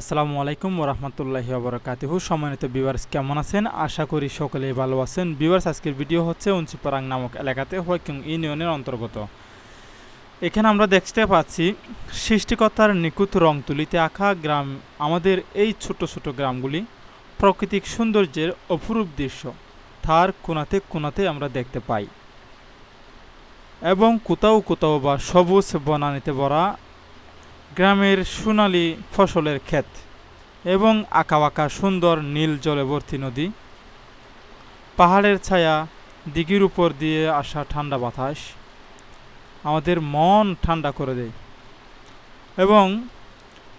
আসসালামু আলাইকুম ওরহমতুল্লাহি ওবরাকাতিহু। সম্মানিত বিভার্স কেমন আছেন? আশা করি সকলেই ভালো আছেন। বিভার্স আজকের ভিডিও হচ্ছে উঞ্চিপারাং নামক এলাকাতে হোয়াকিং ইউনিয়নের অন্তর্গত। এখানে আমরা দেখতে পাচ্ছি, সৃষ্টিকর্তার নিখুঁত রং তুলিতে আঁকা গ্রাম, আমাদের এই ছোট ছোট গ্রামগুলি প্রাকৃতিক সৌন্দর্যের অপরূপ দৃশ্য। তার কোনাতে কোনাতে আমরা দেখতে পাই। এবং কোথাও কোথাও বা সবুজ বনানিতে ভরা গ্রামের সোনালি ফসলের ক্ষেত এবং আঁকা বাঁকা সুন্দর নীল জলেবর্তী নদী। পাহাড়ের ছায়া দিঘির উপর দিয়ে আসা ঠান্ডা বাতাস আমাদের মন ঠান্ডা করে দেয় এবং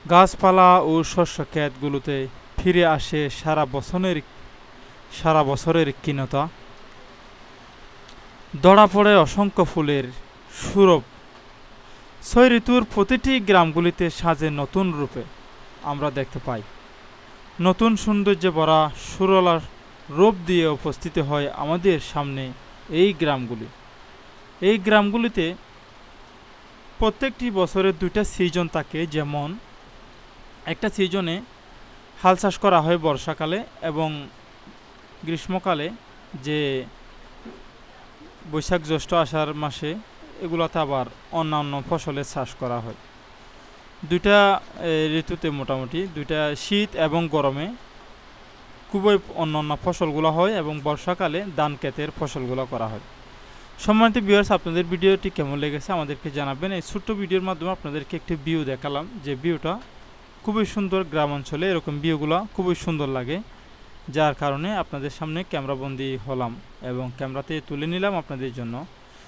গাছপালা ও শস্য ক্ষেতগুলোতে ফিরে আসে সারা বছরের সারা বছরের ক্ষীণতা। দড়া পড়ে অসংখ্য ফুলের সুরভ ছয় ঋতুর প্রতিটি গ্রামগুলিতে সাজে নতুন রূপে আমরা দেখতে পাই। নতুন সৌন্দর্যে ভরা সুরলার রূপ দিয়ে উপস্থিত হয় আমাদের সামনে এই গ্রামগুলি। এই গ্রামগুলিতে প্রত্যেকটি বছরের দুইটা সিজন থাকে, যেমন একটা সিজনে হাল চাষ করা হয় বর্ষাকালে এবং গ্রীষ্মকালে, যে বৈশাখ জ্যৈষ্ঠ আষাঢ় মাসে এগুলোতে আবার অন্যান্য ফসলের চাষ করা হয়। দুইটা ঋতুতে মোটামুটি দুইটা শীত এবং গরমে খুবই অন্য অন্য ফসলগুলো হয় এবং বর্ষাকালে ধান ক্ষেতের ফসলগুলো করা হয়। সম্মানিত ভিউয়ার্স আপনাদের ভিডিওটি কেমন লেগেছে আমাদেরকে জানাবেন। এই ছোট্ট ভিডিওর মাধ্যমে আপনাদেরকে একটি ভিউ দেখালাম। যে ভিউটা খুবই সুন্দর গ্রাম অঞ্চলে এরকম ভিউগুলো খুবই সুন্দর লাগে, যার কারণে আপনাদের সামনে ক্যামেরাবন্দি হলাম এবং ক্যামেরাতে তুলে নিলাম আপনাদের জন্য।